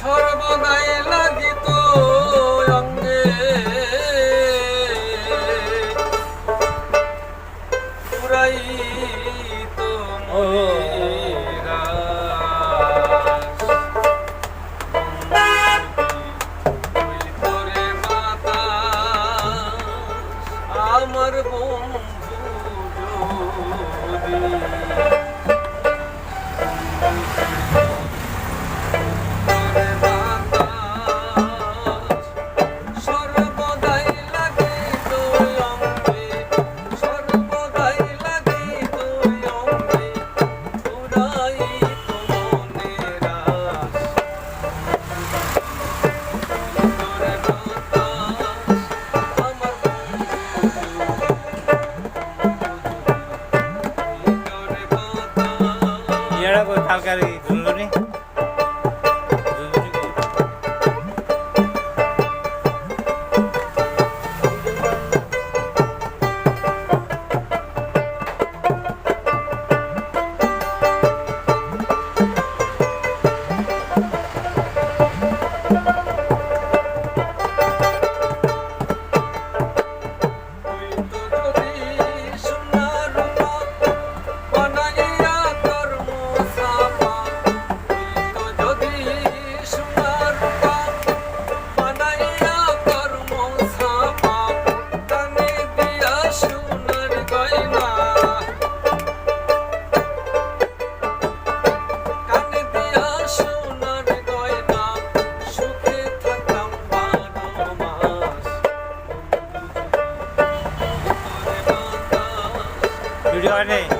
সর্বদাই লাগিত। এরা কালকার ঝুললো રહ્યો